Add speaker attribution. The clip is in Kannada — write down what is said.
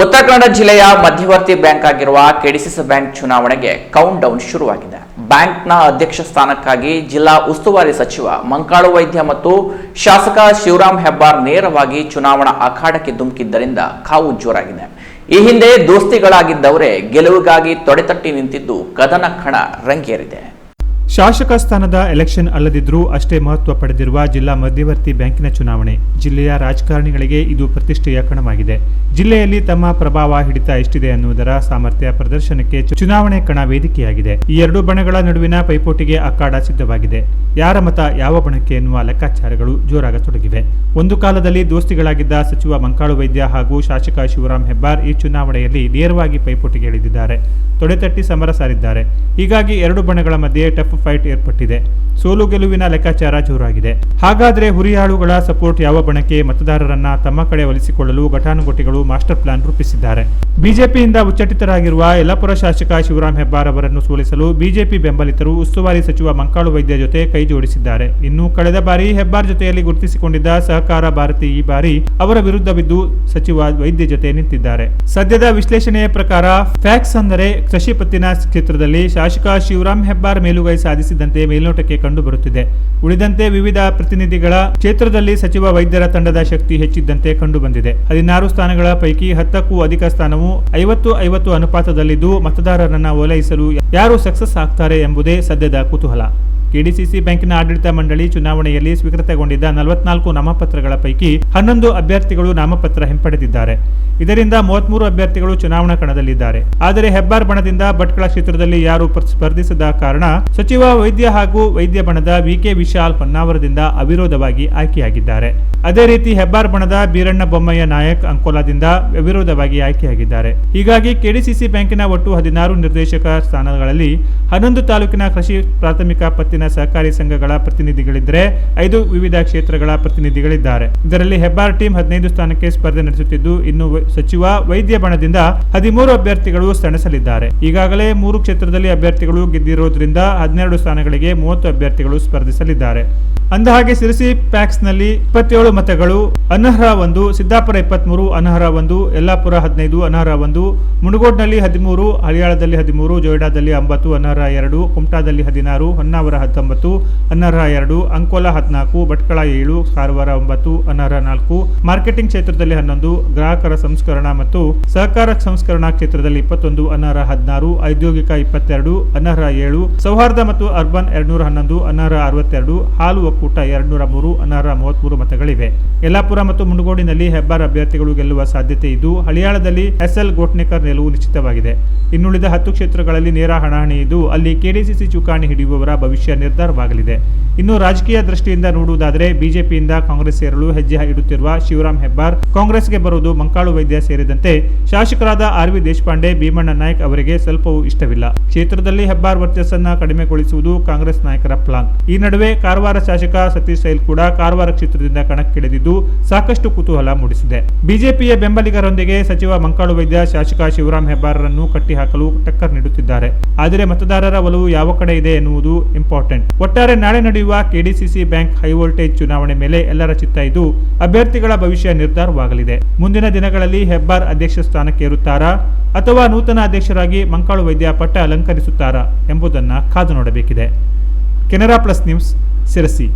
Speaker 1: ಉತ್ತರ ಕನ್ನಡ ಜಿಲ್ಲೆಯ ಮಧ್ಯವರ್ತಿ ಬ್ಯಾಂಕ್ ಆಗಿರುವ ಕೆಡಿಸಿಸಿ ಬ್ಯಾಂಕ್ ಚುನಾವಣೆಗೆ ಕೌಂಟ್ ಡೌನ್ ಶುರುವಾಗಿದೆ. ಬ್ಯಾಂಕ್ನ ಅಧ್ಯಕ್ಷ ಸ್ಥಾನಕ್ಕಾಗಿ ಜಿಲ್ಲಾ ಉಸ್ತುವಾರಿ ಸಚಿವ ಮಂಕಾಳು ವೈದ್ಯ ಮತ್ತು ಶಾಸಕ ಶಿವರಾಮ್ ಹೆಬ್ಬಾರ್ ನೇರವಾಗಿ ಚುನಾವಣಾ ಅಖಾಡಕ್ಕೆ ಧುಮುಕಿದ್ದರಿಂದ ಕಾವು ಜೋರಾಗಿದೆ. ಈ ಹಿಂದೆ ದೋಸ್ತಿಗಳಾಗಿದ್ದವರೇ ಗೆಲುವಿಗಾಗಿ ತೊಡೆತಟ್ಟಿ ನಿಂತಿದ್ದು ಕದನ ಕಣ ರಂಗೇರಿದೆ.
Speaker 2: ಶಾಸಕ ಸ್ಥಾನದ ಎಲೆಕ್ಷನ್ ಅಲ್ಲದಿದ್ದರೂ ಅಷ್ಟೇ ಮಹತ್ವ ಪಡೆದಿರುವ ಜಿಲ್ಲಾ ಮಧ್ಯವರ್ತಿ ಬ್ಯಾಂಕಿನ ಚುನಾವಣೆ. ಜಿಲ್ಲೆಯ ರಾಜಕಾರಣಿಗಳಿಗೆ ಇದು ಪ್ರತಿಷ್ಠೆಯ ಕಣವಾಗಿದೆ. ಜಿಲ್ಲೆಯಲ್ಲಿ ತಮ್ಮ ಪ್ರಭಾವ ಹಿಡಿತ ಎಷ್ಟಿದೆ ಅನ್ನುವುದರ ಸಾಮರ್ಥ್ಯ ಪ್ರದರ್ಶನಕ್ಕೆ ಚುನಾವಣೆ ಕಣ ವೇದಿಕೆಯಾಗಿದೆ. ಈ ಎರಡು ಬಣಗಳ ನಡುವಿನ ಪೈಪೋಟಿಗೆ ಅಖಾಡ ಸಿದ್ಧವಾಗಿದೆ. ಯಾರ ಮತ ಯಾವ ಬಣಕ್ಕೆ ಎನ್ನುವ ಲೆಕ್ಕಾಚಾರಗಳು ಜೋರಾಗತೊಡಗಿವೆ. ಒಂದು ಕಾಲದಲ್ಲಿ ದೋಸ್ತಿಗಳಾಗಿದ್ದ ಸಚಿವ ಮಂಕಾಳು ವೈದ್ಯ ಹಾಗೂ ಶಾಸಕ ಶಿವರಾಮ್ ಹೆಬ್ಬಾರ್ ಈ ಚುನಾವಣೆಯಲ್ಲಿ ನೇರವಾಗಿ ಪೈಪೋಟಿಗೆ ಇಳಿದಿದ್ದಾರೆ. ತೊಡೆತಟ್ಟಿ ಸಮರ ಸಾರಿದ್ದಾರೆ. ಹೀಗಾಗಿ ಎರಡು ಬಣಗಳ ಮಧ್ಯೆ ಟಫ್ ಫೈಟ್ ಏರ್ಪಟ್ಟಿದೆ. ಸೋಲು ಗೆಲುವಿನ ಲೆಕ್ಕಾಚಾರ ಜೋರಾಗಿದೆ. ಹಾಗಾದ್ರೆ ಹುರಿಯಾಳುಗಳ ಸಪೋರ್ಟ್ ಯಾವ ಬಣಕ್ಕೆ ಮತದಾರರನ್ನ ತಮ್ಮ ಕಡೆ ಒಲಿಸಿಕೊಳ್ಳಲು ಘಟಾನುಘಟಿಗಳು ಮಾಸ್ಟರ್ ಪ್ಲಾನ್ ರೂಪಿಸಿದ್ದಾರೆ. ಬಿಜೆಪಿಯಿಂದ ಉಚ್ಚಟಿತರಾಗಿರುವ ಯಲ್ಲಾಪುರ ಶಾಸಕ ಶಿವರಾಮ್ ಹೆಬ್ಬಾರ್ ಅವರನ್ನು ಸೋಲಿಸಲು ಬಿಜೆಪಿ ಬೆಂಬಲಿತರು ಉಸ್ತುವಾರಿ ಸಚಿವ ಮಂಕಾಳು ವೈದ್ಯ ಜೊತೆ ಕೈ ಜೋಡಿಸಿದ್ದಾರೆ. ಇನ್ನು ಕಳೆದ ಬಾರಿ ಹೆಬ್ಬಾರ್ ಜೊತೆಯಲ್ಲಿ ಗುರುತಿಸಿಕೊಂಡಿದ್ದ ಸಹಕಾರ ಭಾರತಿ ಈ ಬಾರಿ ಅವರ ವಿರುದ್ಧ ಬಿದ್ದು ಸಚಿವ ವೈದ್ಯ ಜೊತೆ ನಿಂತಿದ್ದಾರೆ. ಸದ್ಯದ ವಿಶ್ಲೇಷಣೆಯ ಪ್ರಕಾರ ಫ್ಯಾಕ್ಸ್ ಅಂದರೆ ಕೃಷಿ ಪತ್ತಿನ ಕ್ಷೇತ್ರದಲ್ಲಿ ಶಾಸಕ ಶಿವರಾಮ್ ಹೆಬ್ಬಾರ್ ಮೇಲುಗೈ ಸಾಧಿಸಿದಂತೆ ಮೇಲ್ನೋಟಕ್ಕೆ ಕಂಡುಬರುತ್ತಿದೆ. ಉಳಿದಂತೆ ವಿವಿಧ ಪ್ರತಿನಿಧಿಗಳ ಕ್ಷೇತ್ರದಲ್ಲಿ ಸಚಿವ ವೈದ್ಯರ ತಂಡದ ಶಕ್ತಿ ಹೆಚ್ಚಿದ್ದಂತೆ ಕಂಡುಬಂದಿದೆ. ಹದಿನಾರು ಸ್ಥಾನಗಳ ಪೈಕಿ ಹತ್ತಕ್ಕೂ ಅಧಿಕ ಸ್ಥಾನವು ಐವತ್ತು ಐವತ್ತು ಅನುಪಾತದಲ್ಲಿದ್ದು ಮತದಾರರನ್ನ ಓಲೈಸಲು ಯಾರು ಸಕ್ಸಸ್ ಆಗ್ತಾರೆ ಎಂಬುದೇ ಸದ್ಯದ ಕುತೂಹಲ. ಕೆಡಿಸಿಸಿ ಬ್ಯಾಂಕಿನ ಆಡಳಿತ ಮಂಡಳಿ ಚುನಾವಣೆಯಲ್ಲಿ ಸ್ವೀಕೃತಗೊಂಡಿದ್ದ ನಲವತ್ನಾಲ್ಕು ನಾಮಪತ್ರಗಳ ಪೈಕಿ ಹನ್ನೊಂದು ಅಭ್ಯರ್ಥಿಗಳು ನಾಮಪತ್ರ ಹಿಂಪಡೆದಿದ್ದಾರೆ. ಇದರಿಂದ ಮೂವತ್ಮೂರು ಅಭ್ಯರ್ಥಿಗಳು ಚುನಾವಣಾ ಕಣದಲ್ಲಿದ್ದಾರೆ. ಆದರೆ ಹೆಬ್ಬಾರ್ ಬಣದಿಂದ ಭಟ್ಕಳ ಕ್ಷೇತ್ರದಲ್ಲಿ ಯಾರು ಸ್ಪರ್ಧಿಸದ ಕಾರಣ ಸಚಿವ ವೈದ್ಯ ಹಾಗೂ ವೈದ್ಯ ಬಣದ ವಿಕೆ ವಿಶಾಲ್ ಹೊನ್ನಾವರದಿಂದ ಅವಿರೋಧವಾಗಿ ಆಯ್ಕೆಯಾಗಿದ್ದಾರೆ. ಅದೇ ರೀತಿ ಹೆಬ್ಬಾರ್ ಬಣದ ಬೀರಣ್ಣ ಬೊಮ್ಮಯ್ಯ ನಾಯಕ್ ಅಂಕೋಲಾದಿಂದ ಅವಿರೋಧವಾಗಿ ಆಯ್ಕೆಯಾಗಿದ್ದಾರೆ. ಹೀಗಾಗಿ ಕೆಡಿಸಿಸಿ ಬ್ಯಾಂಕಿನ ಒಟ್ಟು ಹದಿನಾರು ನಿರ್ದೇಶಕ ಸ್ಥಾನಗಳಲ್ಲಿ ಹನ್ನೊಂದು ತಾಲೂಕಿನ ಕೃಷಿ ಪ್ರಾಥಮಿಕ ಪತ್ತಿನ ಸಹಕಾರಿ ಸಂಘಗಳ ಪ್ರತಿನಿಧಿಗಳಿದ್ದರೆ ಐದು ವಿವಿಧ ಕ್ಷೇತ್ರಗಳ ಪ್ರತಿನಿಧಿಗಳಿದ್ದಾರೆ. ಇದರಲ್ಲಿ ಹೆಬ್ಬಾರ್ ಟೀಮ್ ಹದಿನೈದು ಸ್ಥಾನಕ್ಕೆ ಸ್ಪರ್ಧೆ ನಡೆಸುತ್ತಿದ್ದು, ಇನ್ನು ಸಚಿವ ವೈದ್ಯ ಬಣದಿಂದ ಹದಿಮೂರು ಅಭ್ಯರ್ಥಿಗಳು ಸೆಣಸಲಿದ್ದಾರೆ. ಈಗಾಗಲೇ ಮೂರು ಕ್ಷೇತ್ರದಲ್ಲಿ ಅಭ್ಯರ್ಥಿಗಳು ಗೆದ್ದಿರುವುದರಿಂದ ಹದಿನೆರಡು ಸ್ಥಾನಗಳಿಗೆ ಮೂವತ್ತು ಅಭ್ಯರ್ಥಿಗಳು ಸ್ಪರ್ಧಿಸಲಿದ್ದಾರೆ. ಅಂದಹಾಗೆ ಸಿರಸಿ ಪ್ಯಾಕ್ಸ್ನಲ್ಲಿ ಇಪ್ಪತ್ತೇಳು ಮತಗಳು, ಅನರ್ಹ ಒಂದು, ಸಿದ್ದಾಪುರ ಇಪ್ಪತ್ಮೂರು, ಅನರ್ಹ ಒಂದು, ಯಲ್ಲಾಪುರ ಹದಿನೈದು, ಅನರ್ಹ ಒಂದು, ಮುಣಗೋಡ್ನಲ್ಲಿ ಹದಿಮೂರು, ಹಳಿಯಾಳದಲ್ಲಿ ಹದಿಮೂರು, ಜೊಯ್ಡಾದಲ್ಲಿ ಒಂಬತ್ತು ಅನರ್ಹ ಎರಡು, ಕುಮಟಾದಲ್ಲಿ ಹದಿನಾರು, ಹೊನ್ನಾವರ ಹತ್ತೊಂಬತ್ತು ಅನರ್ಹ ಎರಡು ಅಂಕೋಲಾ ಹದಿನಾಲ್ಕು, ಭಟ್ಕಳ ಏಳು, ಕಾರವಾರ ಒಂಬತ್ತು ಅನರ್ಹ ನಾಲ್ಕು, ಮಾರ್ಕೆಟಿಂಗ್ ಕ್ಷೇತ್ರದಲ್ಲಿ ಹನ್ನೊಂದು, ಗ್ರಾಹಕರ ಸಂಸ್ಕರಣಾ ಮತ್ತು ಸಹಕಾರ ಸಂಸ್ಕರಣಾ ಕ್ಷೇತ್ರದಲ್ಲಿ ಇಪ್ಪತ್ತೊಂದು ಅನರ್ಹ ಹದಿನಾರು, ಔದ್ಯೋಗಿಕ ಇಪ್ಪತ್ತೆರಡು ಅನರ್ಹ ಏಳು, ಸೌಹಾರ್ದ ಮತ್ತು ಅರ್ಬನ್ ಎರಡ್ನೂರ ಹನ್ನೊಂದು ಅನರ್ಹ ಅರವತ್ತೆರಡು, ಹಾಲು ಒಕ್ಕೂಟ ಎರಡ್ನೂರ ಮೂರು ಅನರ್ಹ ಮೂವತ್ಮೂರು ಮತಗಳಿವೆ. ಯಲ್ಲಾಪುರ ಮತ್ತು ಮುಂಡಗೋಡಿನಲ್ಲಿ ಹೆಬ್ಬಾರ್ ಅಭ್ಯರ್ಥಿಗಳು ಗೆಲ್ಲುವ ಸಾಧ್ಯತೆ ಇದ್ದು, ಹಳಿಯಾಳದಲ್ಲಿ ಎಸ್ಎಲ್ ಗೋಟ್ನೇಕರ್ ನಿಲುವು ನಿಶ್ಚಿತವಾಗಿದೆ. ಇನ್ನುಳಿದ ಹತ್ತು ಕ್ಷೇತ್ರಗಳಲ್ಲಿ ನೇರ ಹಣಾಹಣಿ ಇದ್ದು, ಅಲ್ಲಿ ಕೆಡಿಸಿಸಿ ಚುಕಾಣಿ ಹಿಡಿಯುವವರ ಭವಿಷ್ಯ ನಿರ್ಧಾರವಾಗಲಿದೆ ಇನ್ನು ರಾಜಕೀಯ ದೃಷ್ಟಿಯಿಂದ ನೋಡುವುದಾದರೆ, ಬಿಜೆಪಿಯಿಂದ ಕಾಂಗ್ರೆಸ್ ಸೇರಲು ಹೆಜ್ಜೆ ಇಡುತ್ತಿರುವ ಶಿವರಾಮ್ ಹೆಬ್ಬಾರ್ ಕಾಂಗ್ರೆಸ್ಗೆ ಬರುವುದು ಮಂಕಾಳು ವೈದ್ಯ ಸೇರಿದಂತೆ ಶಾಸಕರಾದ ಆರ್ ವಿ ದೇಶಪಾಂಡೆ, ಭೀಮಣ್ಣ ನಾಯ್ಕ್ ಅವರಿಗೆ ಸ್ವಲ್ಪವೂ ಇಷ್ಟವಿಲ್ಲ. ಕ್ಷೇತ್ರದಲ್ಲಿ ಹೆಬ್ಬಾರ್ ವರ್ಚಸ್ಸನ್ನ ಕಡಿಮೆಗೊಳಿಸುವುದು ಕಾಂಗ್ರೆಸ್ ನಾಯಕರ ಪ್ಲಾನ್. ಈ ನಡುವೆ ಕಾರವಾರ ಶಾಸಕ ಸತೀಶ್ ಸೈಲ್ ಕೂಡ ಕಾರವಾರ ಕ್ಷೇತ್ರದಿಂದ ಕಣಕ್ಕಿಳಿದಿದ್ದು ಸಾಕಷ್ಟು ಕುತೂಹಲ ಮೂಡಿಸಿದೆ. ಬಿಜೆಪಿಯ ಬೆಂಬಲಿಗರೊಂದಿಗೆ ಸಚಿವ ಮಂಕಾಳು ವೈದ್ಯ ಶಾಸಕ ಶಿವರಾಮ್ ಹೆಬ್ಬಾರ್ರನ್ನು ಕಟ್ಟಿಹಾಕಲು ಟಕ್ಕರ್ ನೀಡುತ್ತಿದ್ದಾರೆ. ಆದರೆ ಮತದಾರರ ಒಲವು ಯಾವ ಕಡೆ ಇದೆ ಎನ್ನುವುದು ಇಂಪಾರ್ಟೆಂಟ್. ಒಟ್ಟಾರೆ ನಾಳೆ ನಡೆಯುವ ಕೆಡಿಸಿಸಿ ಬ್ಯಾಂಕ್ ಹೈವೋಲ್ಟೇಜ್ ಚುನಾವಣೆ ಮೇಲೆ ಎಲ್ಲರ ಚಿತ್ತ ಇದ್ದು ಅಭ್ಯರ್ಥಿಗಳ ಭವಿಷ್ಯ ನಿರ್ಧಾರವಾಗಲಿದೆ. ಮುಂದಿನ ದಿನಗಳಲ್ಲಿ ಹೆಬ್ಬಾರ್ ಅಧ್ಯಕ್ಷ ಸ್ಥಾನಕ್ಕೇರುತ್ತಾರಾ ಅಥವಾ ನೂತನ ಅಧ್ಯಕ್ಷರಾಗಿ ಮಂಕಾಳು ವೈದ್ಯ ಪಟ್ಟ ಅಲಂಕರಿಸುತ್ತಾರಾ? ಎಂಬುದನ್ನು ಕಾದು ನೋಡಬೇಕಿದೆ. Canara plus news Sirsi